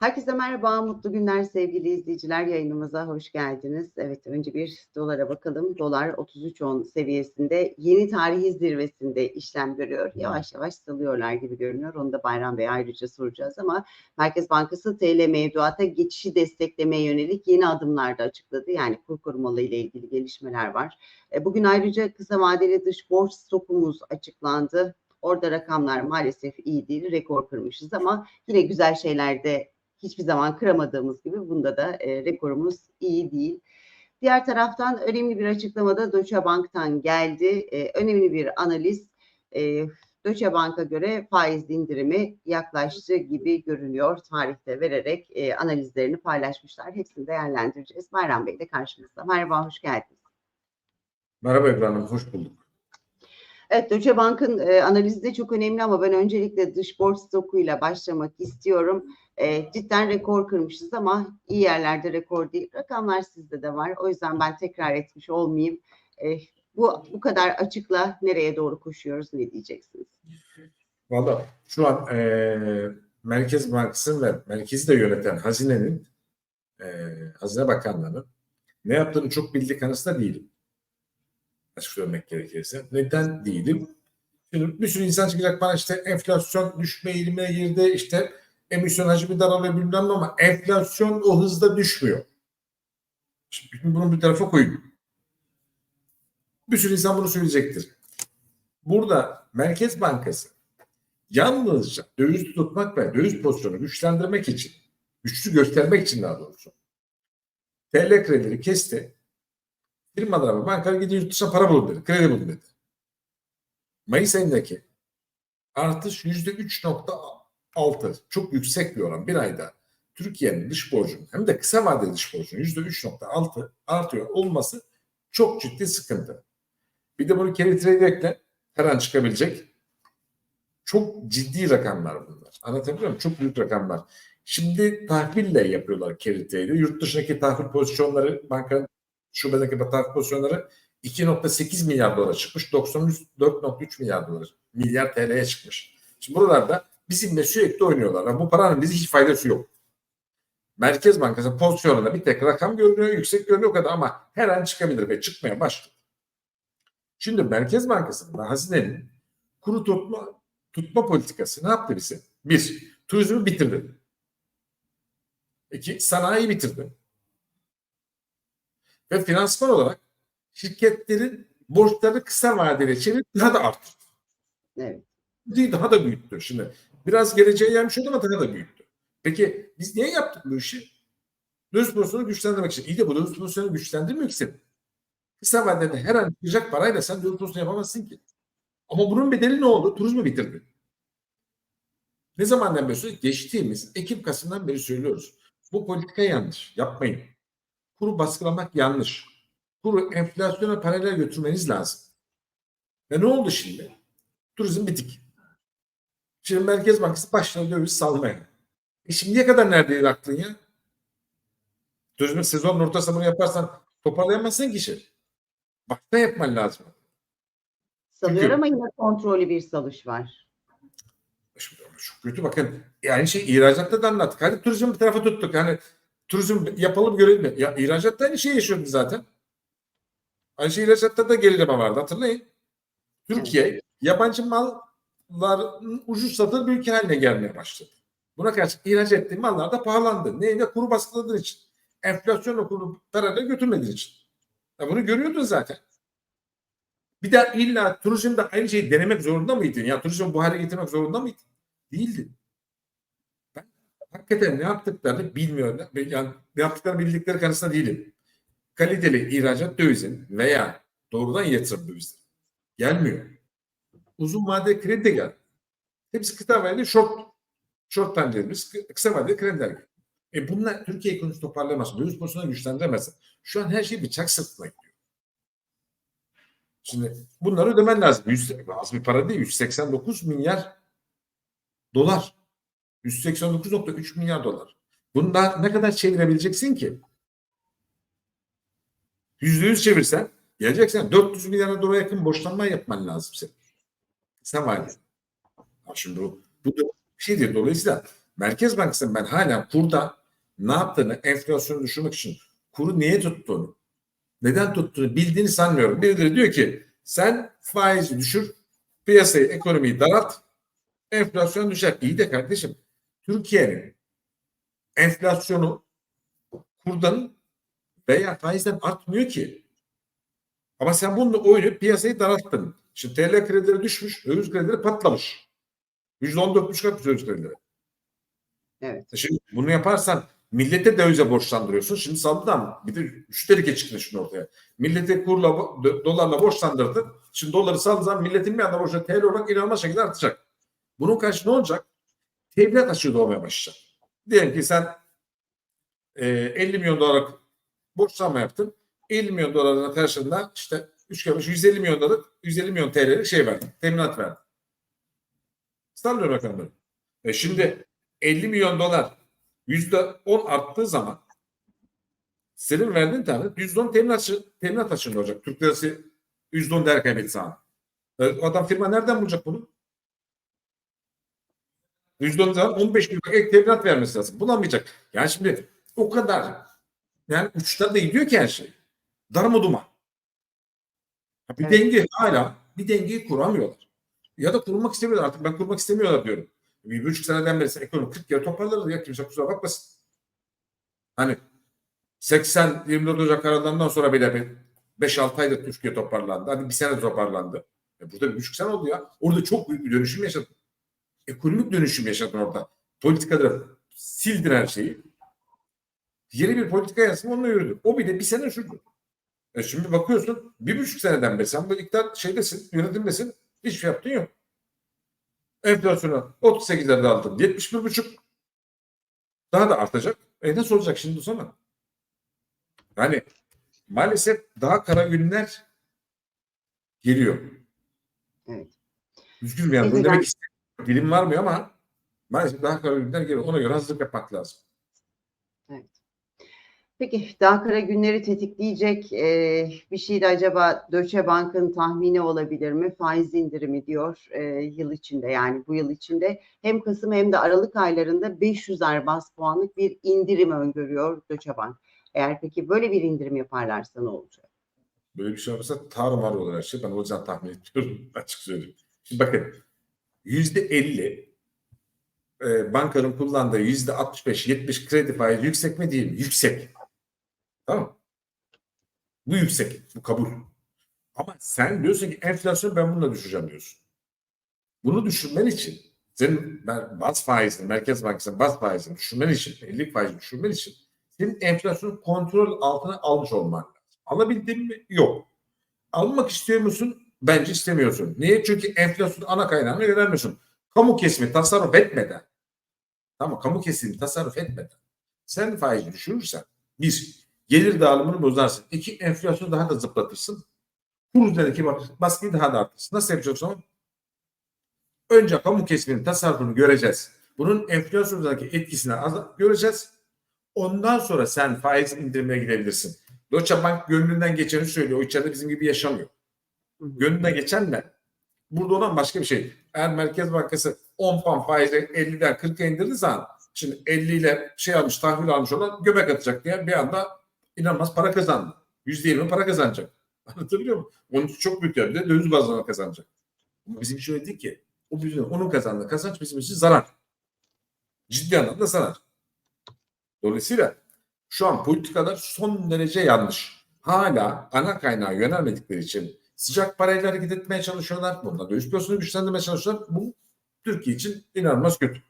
Herkese merhaba, mutlu günler sevgili izleyiciler. Yayınımıza hoş geldiniz. Evet, önce bir dolara bakalım. Dolar 33.10 seviyesinde yeni tarihi zirvesinde işlem görüyor. Yavaş yavaş salıyorlar gibi görünüyor. Onu da Bayram Bey ayrıca soracağız ama Merkez Bankası TL mevduata geçişi desteklemeye yönelik yeni adımlar da açıkladı. Yani kur korumalı ile ilgili gelişmeler var. E, Bugün ayrıca kısa vadeli dış borç stokumuz açıklandı. Orada rakamlar maalesef iyi değil, rekor kırmışız ama yine güzel şeyler de hiçbir zaman kıramadığımız gibi bunda da e, rekorumuz iyi değil. Diğer taraftan önemli bir açıklamada Deutsche Bank'tan geldi. E, önemli bir analiz. E, Deutsche Bank'a göre faiz indirimi yaklaştı gibi görünüyor tarihte vererek e, analizlerini paylaşmışlar. Hepsini değerlendireceğiz. Bayram Bey de karşımızda. Merhaba, hoş geldiniz. Merhaba Hanım, hoş bulduk. Evet, Deutsche Bank'ın e, analizi de çok önemli ama ben öncelikle dış borç stokuyla başlamak istiyorum. E, cidden rekor kırmışız ama iyi yerlerde rekor değil. Rakamlar sizde de var. O yüzden ben tekrar etmiş olmayayım. E, bu bu kadar açıkla nereye doğru koşuyoruz ne diyeceksiniz? Valla şu an eee, Merkez Bankası ve merkezi de yöneten hazinenin, eee Hazine Bakanlığı'nın ne yaptığını çok bildiği kanısında değilim. Açık söylemek gerekirse. Neden değilim? Şimdi bir sürü insan çıkacak bana işte enflasyon düşme eğilimine girdi, işte emisyon hacmi daralıyor bilmem ama enflasyon o hızda düşmüyor. Şimdi bunu bir tarafa koyun. Bir sürü insan bunu söyleyecektir. Burada Merkez Bankası yalnızca döviz tutmak ve döviz pozisyonu güçlendirmek için, güçlü göstermek için daha doğrusu TL kredileri kesti. Firmalara ve bankalar gidiyor yurt dışına para bulun dedi. Kredi bulun dedi. Mayıs ayındaki artış yüzde 3.6. Çok yüksek bir oran. Bir ayda Türkiye'nin dış borcunun hem de kısa vadeli dış borcunun yüzde 3.6 artıyor olması çok ciddi sıkıntı. Bir de bunu carry trade. Her an çıkabilecek. Çok ciddi rakamlar bunlar. Anlatabiliyor muyum? Çok büyük rakamlar. Şimdi tahville yapıyorlar carry trade'i. Yurt dışındaki tahvil pozisyonları, bankanın şubedeki tahvil pozisyonları 2.8 milyar dolara çıkmış. 94.3 milyar dolar, milyar TL'ye çıkmış. Şimdi buralarda bizimle sürekli oynuyorlar. Bu paranın bize hiç faydası yok. Merkez Bankası pozisyonunda bir tek rakam görünüyor, yüksek görünüyor kadar ama her an çıkabilir ve çıkmaya başladı. Şimdi Merkez Bankası'nın hazinenin kuru tutma, tutma politikası ne yaptı bize? Bir, turizmi bitirdi. İki, sanayi bitirdi. Ve finansman olarak şirketlerin borçlarını kısa vadeli çevirip daha da arttırdı. Evet. Değil, daha da büyüttü. Şimdi biraz geleceğe gelmiş oldu ama daha da büyüttü. Peki biz niye yaptık bu işi? Döviz pozisyonu güçlendirmek için. İyi de bu döviz pozisyonu güçlendirmiyor ki seni. Kısa vadede her an çıkacak parayla sen döviz pozisyonu yapamazsın ki. Ama bunun bedeli ne oldu? Turizmi bitirdi. Ne zamandan beri söylüyoruz? Geçtiğimiz Ekim Kasım'dan beri söylüyoruz. Bu politika yanlış. Yapmayın. Kuru baskılamak yanlış. Kuru enflasyona paralel götürmeniz lazım. Ve ne oldu şimdi? Turizm bitik. Şimdi Merkez Bankası başladı döviz salmaya. E şimdiye kadar neredeydi aklın ya? Turizmin sezonun ortasında bunu yaparsan toparlayamazsın ki işi. Başta yapman lazım. Salıyor Çünkü- ama yine kontrollü bir salış var. Şimdi çok kötü bakın. Yani şey ihracatta da anlattık. Hadi turizm bir tarafa tuttuk. Hani turizm yapalım görelim. Ya ihracatta aynı şey yaşıyordu zaten. Aynı şey ihracatta da gerileme vardı hatırlayın. Türkiye yabancı malların ucuz satılır bir ülke haline gelmeye başladı. Buna karşı ihraç ettiği mallar da pahalandı. Neyle? Kuru baskıladığı için. Enflasyonla kuru parayla götürmediği için. Ya bunu görüyordun zaten. Bir de illa turizmde aynı şeyi denemek zorunda mıydın? Ya turizmi bu hale getirmek zorunda mıydın? Değildin. Hakikaten ne yaptıklarını bilmiyorum. Yani ne yaptıklarını bildikleri kanısında değilim. Kaliteli ihracat dövizin veya doğrudan yatırım dövizi gelmiyor. Uzun vadeli kredi de geldi. Hepsi kısa vadeli short short kı- kısa vadeli krediler. E bunlar Türkiye ekonomisi toparlayamaz. Döviz pozisyonunu güçlendiremez. Şu an her şey bıçak sırtına gidiyor. Şimdi bunları ödemen lazım. 100, az bir para değil. 189 milyar dolar. 189.3 milyar dolar. Bunu daha ne kadar çevirebileceksin ki? Yüzde yüz çevirsen geleceksen 400 milyar dolara yakın borçlanma yapman lazım senin. Vadeli. Ha Şimdi bu Bu da bir şey değil. Dolayısıyla Merkez Bankası'nın ben hala kurda ne yaptığını, enflasyonu düşürmek için kuru niye tuttuğunu, neden tuttuğunu bildiğini sanmıyorum. Birileri diyor ki sen faizi düşür, piyasayı, ekonomiyi daralt, enflasyon düşer. İyi de kardeşim Türkiye'nin enflasyonu kurdan veya faizden artmıyor ki. Ama sen bununla oynayıp piyasayı daralttın. Şimdi TL kredileri düşmüş, döviz kredileri patlamış. %14,5 atmış döviz kredileri. Evet. Şimdi bunu yaparsan millete dövize borçlandırıyorsun. Şimdi saldıdan bir de üstelik çıktı şimdi ortaya. Millete kurla, do- dolarla borçlandırdın. Şimdi doları saldığı zaman milletin bir anda borcu TL olarak inanılmaz şekilde artacak. Bunun karşı ne olacak? Tebligat açığı doğmaya başlayacak. Diyelim ki sen e, 50 milyon dolar borçlanma yaptın. 50 milyon doların karşılığında işte 3 kere beş, 150 milyon dolar 150 milyon TL'lik şey verdin. Teminat verdin. Sallıyorum rakamları. E şimdi 50 milyon dolar %10 arttığı zaman senin verdiğin tane %10 teminat, teminat açığında olacak. Türk lirası %10 değer sana. E, adam firma nereden bulacak bunu? %10 zaman 15 bin lira ek teminat vermesi lazım. Bulamayacak. Yani şimdi o kadar yani uçta da gidiyor ki her şey. Darma duman. Bir Evet. denge hala bir dengeyi kuramıyorlar. Ya da kurmak istemiyorlar artık. Ben kurmak istemiyorlar diyorum. Bir buçuk seneden beri ekonomi 40 kere toparlarız ya kimse kusura bakmasın. Hani 80 24 Ocak kararlarından sonra bile bir 5-6 ayda Türkiye toparlandı. Hadi bir sene toparlandı. E burada bir buçuk sene oldu ya. Orada çok büyük bir dönüşüm yaşadın. Ekonomik dönüşüm yaşadın orada. Politikada sildin her şeyi. Yeni bir politika yansıma onunla yürüdü. O bile bir sene sürdü. E şimdi bakıyorsun bir buçuk seneden beri sen bu iktidar şeydesin, yönetimdesin. Hiçbir şey yaptın yok. Enflasyonu 38'lerde aldın. 71 buçuk. Daha da artacak. E nasıl olacak şimdi sonra? Yani maalesef daha kara günler geliyor. Evet. Üzgünüm yani. Bunu demek istemiyorum. Dilim varmıyor ama maalesef daha kara günler geliyor. Ona göre hazırlık yapmak lazım. Peki daha kara günleri tetikleyecek e, bir şey de acaba Deutsche Bank'ın tahmini olabilir mi? Faiz indirimi diyor e, yıl içinde yani bu yıl içinde hem Kasım hem de Aralık aylarında 500'er bas puanlık bir indirim öngörüyor Deutsche Bank. Eğer peki böyle bir indirim yaparlarsa ne olacak? Böyle bir şey olursa tarumar olur her şey. Ben o yüzden tahmin ediyorum açık söyleyeyim. Şimdi bakın yüzde elli e, bankanın kullandığı yüzde 65-70 kredi faizi yüksek mi değil mi? Yüksek. Tamam? Bu yüksek. Bu kabul. Ama sen diyorsun ki enflasyon ben bununla düşüreceğim diyorsun. Bunu düşürmen için senin baz faizini, Merkez Bankası'nın baz faizini düşürmen için, ellik faizi düşürmen için senin enflasyonu kontrol altına almış olman lazım. Alabildin mi? Yok. Almak istiyor musun? Bence istemiyorsun. Niye? Çünkü enflasyon ana kaynağını yönelmiyorsun. Kamu kesimi tasarruf etmeden tamam kamu kesimi tasarruf etmeden sen faizi düşürürsen bir, gelir dağılımını bozarsın. İki, enflasyonu daha da zıplatırsın. Kur üzerindeki bas- baskıyı daha da arttırsın. Nasıl yapacaksın? Önce kamu kesiminin tasarrufunu göreceğiz. Bunun enflasyon üzerindeki etkisini göreceğiz. Ondan sonra sen faiz indirimine gidebilirsin. Deutsche Bank gönlünden geçeni söylüyor. O içeride bizim gibi yaşamıyor. Gönlüne geçen ne? Burada olan başka bir şey. Eğer Merkez Bankası 10 puan faizi 50'den 40'a indirdiği zaman şimdi 50 ile şey almış tahvil almış olan göbek atacak diye bir anda inanılmaz para kazandı. %20 para kazanacak. Anlatabiliyor muyum? Onun için çok büyük yerde döviz bazında kazanacak. Ama bizim için öyle değil ki. O bizim, onun kazandığı kazanç bizim için zarar. Ciddi anlamda zarar. Dolayısıyla şu an politikalar son derece yanlış. Hala ana kaynağa yönelmedikleri için sıcak parayla hareket etmeye çalışıyorlar. Bununla döviz piyasasını güçlendirmeye çalışıyorlar. Bu Türkiye için inanılmaz kötü.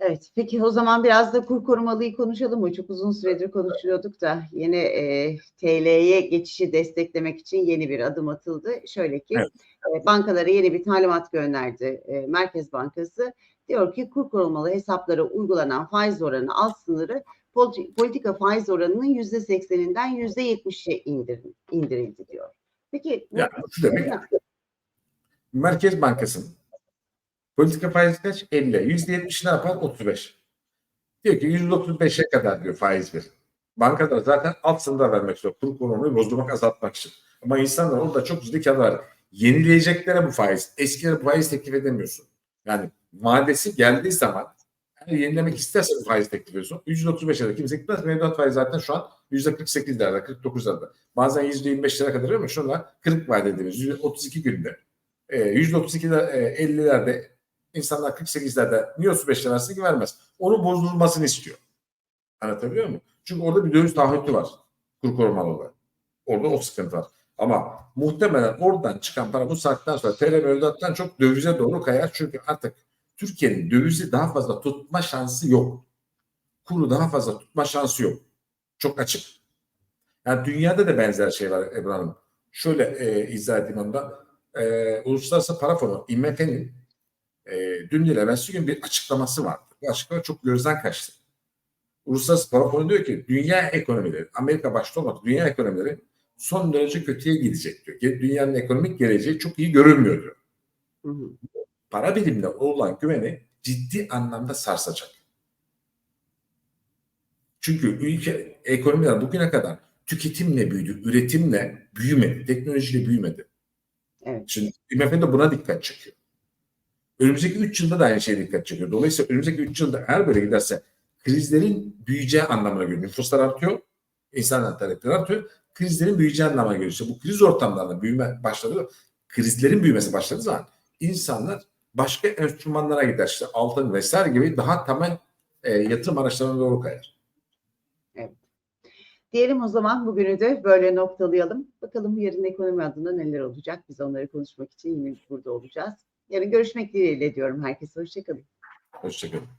Evet, peki o zaman biraz da kur korumalıyı konuşalım mı? Çok uzun süredir konuşuyorduk da yeni e, TL'ye geçişi desteklemek için yeni bir adım atıldı. Şöyle ki Evet. e, bankalara yeni bir talimat gönderdi e, Merkez Bankası. Diyor ki kur korumalı hesaplara uygulanan faiz oranı alt sınırı politika faiz oranının yüzde sekseninden yüzde yetmişe indirildi diyor. Peki Yani şu demek Merkez Bankası'nın politika faizi kaç? 50. %70 ne yapar? 35. Diyor ki %35'e kadar diyor faiz ver. Bankalar zaten alt sınırda vermek istiyor. Kur konumunu bozdurmak, azaltmak için. Ama insanlar orada çok var. Yenileyeceklere bu faiz. Eskilere bu faiz teklif edemiyorsun. Yani vadesi geldiği zaman yenilemek istersen bu faiz teklif ediyorsun. %35'e de kimse gitmez. Mevduat faiz zaten şu an %48'lerde, 49'larda. Bazen %25'lere kadar ama şunla 40 vaat ediyoruz. %32 günde. E, %32'de e, 50'lerde insanlar 48'lerde niye 35'te versin ki vermez. Onu bozdurulmasını istiyor. Anlatabiliyor muyum? Çünkü orada bir döviz taahhütü var. Kur korumalı olarak. Orada o sıkıntı var. Ama muhtemelen oradan çıkan para bu saatten sonra TL mevduattan çok dövize doğru kayar. Çünkü artık Türkiye'nin dövizi daha fazla tutma şansı yok. Kuru daha fazla tutma şansı yok. Çok açık. Yani dünyada da benzer şey var Ebru Hanım. Şöyle e, izah edeyim onu da. E, Uluslararası Para Fonu IMF'nin e, dün değil evvelsi gün bir açıklaması vardı. Bu açıklama çok gözden kaçtı. Uluslararası Para Fonu diyor ki dünya ekonomileri, Amerika başta olmak dünya ekonomileri son derece kötüye gidecek diyor. Dünyanın ekonomik geleceği çok iyi görünmüyor diyor. Hı hı. Para birimine olan güveni ciddi anlamda sarsacak. Çünkü ülke ekonomiler bugüne kadar tüketimle büyüdü, üretimle büyümedi, teknolojiyle büyümedi. Evet. Şimdi IMF de buna dikkat çekiyor. Önümüzdeki 3 yılda da aynı şeye dikkat çekiyor. Dolayısıyla önümüzdeki 3 yılda eğer böyle giderse krizlerin büyüyeceği anlamına geliyor. Nüfuslar artıyor, insanlar talepleri artıyor. Krizlerin büyüyeceği anlamına geliyor. İşte bu kriz ortamlarında büyüme başladı. Krizlerin büyümesi başladığı zaman insanlar başka enstrümanlara gider. İşte altın vesaire gibi daha temel e, yatırım araçlarına doğru kayar. Diyelim o zaman bugünü de böyle noktalayalım. Bakalım yarın ekonomi adına neler olacak. Biz onları konuşmak için yine burada olacağız. Yarın görüşmek dileğiyle diyorum herkese. Hoşçakalın. Hoşçakalın.